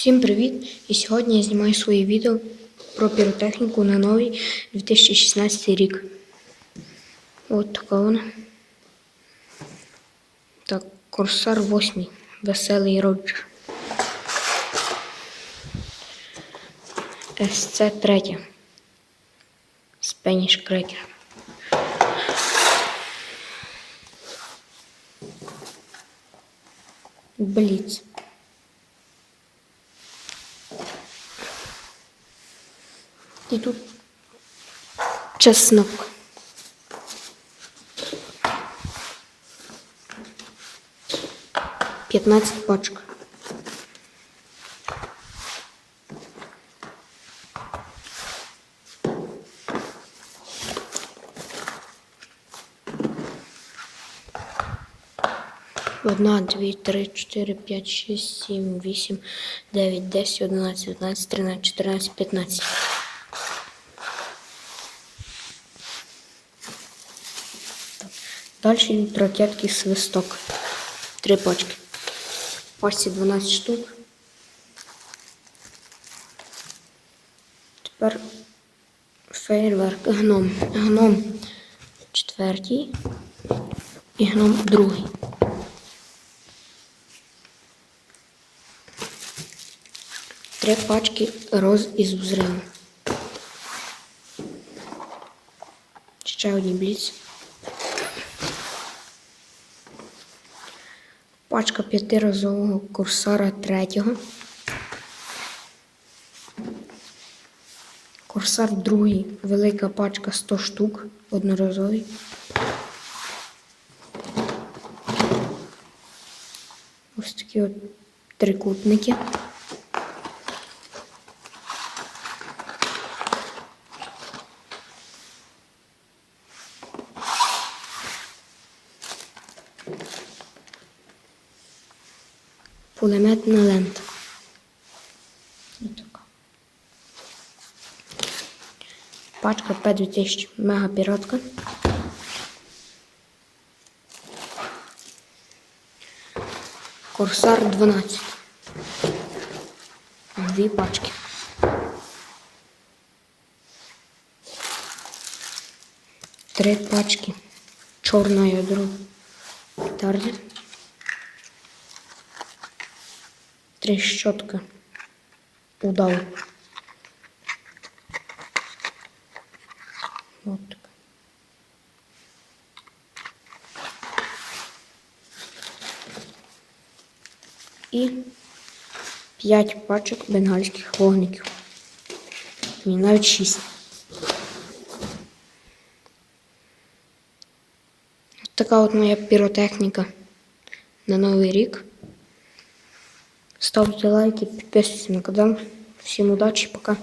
Всім привіт! І сьогодні я знімаю своє відео про піротехніку на новий 2016 рік. От така вона. Так, Корсар 8. Веселий Роджер. СЦ 3. Спеніш Крекер. Бліц. І тут чеснок. П'ятнадцять пачок. Одна, дві, три, чотири, п'ять, шість, сім, вісім, дев'ять, десять, одинадцять, одинадцять, тринадцять, чотирнадцять, п'ятнадцять. Далі йдуть ракетки свисток. Три пачки. Пачці 12 штук. Тепер фейерверк. Гном. Гном четвертій і гном другий. Три пачки роз із взриву. Ще одні бліц. Пачка п'ятиразового курсара третього. Курсар другий, велика пачка 100 штук, одноразовий. Ось такі от трикутники. Пулеметна лента. Пачка П2000 мега піратка. Корсар 12. Дві пачки. Три пачки. Чорне ядро. Петарди. Трещотка. Удав. Вот так. І 5 пачок бенгальських вогників. Ні, навіть 6. От така от моя піротехніка на Новий рік. Ставте лайки, подписывайтесь на канал. Всем удачи, пока.